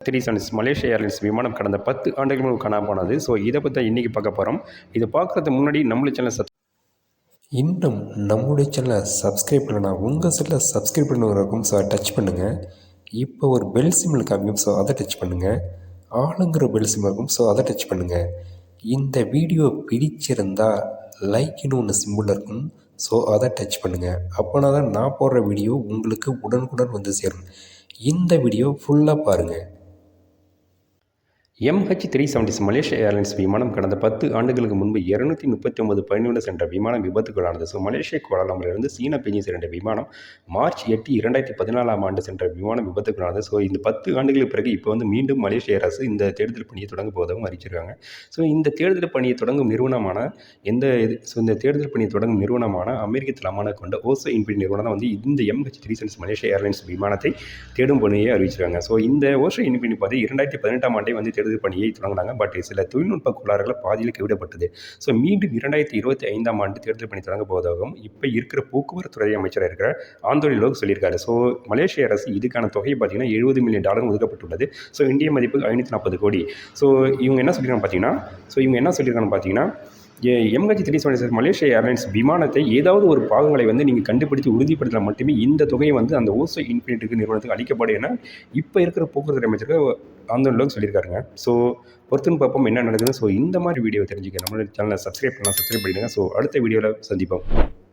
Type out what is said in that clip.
Three sevens Malaysia airlines விமானம் கடந்த பத்து ஆண்டுகள் முன் காணாமல் போனது ஸோ இதை பற்றி இன்றைக்கி பார்க்க போகிறோம் இது பார்க்குறதுக்கு முன்னாடி நம்மளுடைய சேனல் சப் இன்னும் நம்முடைய சேனலை சப்ஸ்கிரைப் பண்ணலாம் உங்கள் செல்லில் சப்ஸ்கிரைப் பண்ண இருக்கும் ஸோ டச் பண்ணுங்கள் இப்போ ஒரு பெல் சிம்மில் காமிக்கும் ஸோ அதை டச் பண்ணுங்கள் ஆளுங்கிற பெல் சிம் இருக்கும் ஸோ அதை டச் பண்ணுங்கள் இந்த வீடியோ பிடிச்சிருந்தால் லைக்னு ஒன்று சிம்பிள் இருக்கும் ஸோ அதை டச் பண்ணுங்கள் அப்போனா தான் நான் போடுற வீடியோ உங்களுக்கு உடனுக்குடன் வந்து சேரும். இந்த வீடியோ ஃபுல்லாக பாருங்கள் MH three seventies Malaysia airlines விமானம் கடந்த பத்து ஆண்டுகளுக்கு முன்பு இருநூத்தி முப்பத்தி ஒன்பது பயணியுடன் சென்ற விமானம் விபத்துக்குள்ளானது. ஸோ மலேசியா கோலாலம்பரிலிருந்து சீன பெஞ்சி சென்ற விமானம் மார்ச் எட்டு இரண்டாயிரத்தி பதினாலாம் ஆண்டு சென்ற விமானம் விபத்துக்குள்ளானது. ஸோ இந்த பத்து ஆண்டுகளுக்கு பிறகு இப்போ வந்து மீண்டும் மலேசிய அரசு இந்த தேடுதல் பணியை தொடங்க போவதாகவும் அறிவிச்சிருக்காங்க. ஸோ இந்த தேடுதல் பணியை தொடங்கும் நிறுவனமான எந்த இது ஸோ இந்த தேடுதல் பணியை தொடங்கும் நிறுவனமான அமெரிக்க தலைமான கொண்ட ஓசோ இன்பின் நிறுவனம் தான் வந்து இந்த MH three sevens Malaysia airlines விமானத்தை தேடும் பணியை அறிவிச்சிருக்காங்க. ஸோ இந்த ஓசோ இன்பின் பார்த்து இரண்டாயிரத்தி பதினெட்டாம் ஆண்டே வந்து தேடுதல் பணியை தொடங்கினாங்க. பட் சில தொழில்நுட்ப கோளாறுகளை பாதியில் கைவிடப்பட்டது. ஸோ மீண்டும் இரண்டாயிரத்தி இருபத்தி ஐந்தாம் ஆண்டு தேர்தல் பணி தொடங்க போவதாகவும் இப்போ இருக்கிற போக்குவரத்து துறை அமைச்சராக இருக்கிற ஆந்தோலி லோக் சொல்லியிருக்காரு. ஸோ மலேசிய அரசு இதுக்கான தொகை பார்த்தீங்கன்னா எழுபது மில்லியன் டாலர் ஒதுக்கப்பட்டுள்ளது. ஸோ இந்திய மதிப்பு ஐநூற்றி நாற்பது கோடி. ஸோ இவங்க என்ன சொல்லியிருக்காங்க பார்த்தீங்கன்னா ஸோ இவங்க என்ன சொல்லியிருக்காங்க பார்த்தீங்கன்னா MH three seventy six Malaysia airlines விமானத்தை ஏதாவது ஒரு பாகங்களை வந்து நீங்கள் கண்டுபிடித்து உறுதிப்படுத்தினால் மட்டுமே இந்த தொகையை வந்து அந்த ஓசோ இன்ஃபினிட்டுக்கு நிறுவனத்துக்கு அளிக்கப்படும் என இப்போ இருக்கிற போக்குவரத்து அமைச்சருக்கு அந்த சொல்லியிருக்காருங்க. ஸோ பொறுத்துன்னு பார்ப்போம் என்ன நடக்குது ஸோ இந்த மாதிரி வீடியோ தெரிஞ்சுக்க. நம்மளோட சேனலை சப்ஸ்கிரைப் பண்ணலாம் சப்ஸ்கிரைப் பண்ணிடுங்க. ஸோ அடுத்த வீடியோவில் சந்திப்போம்.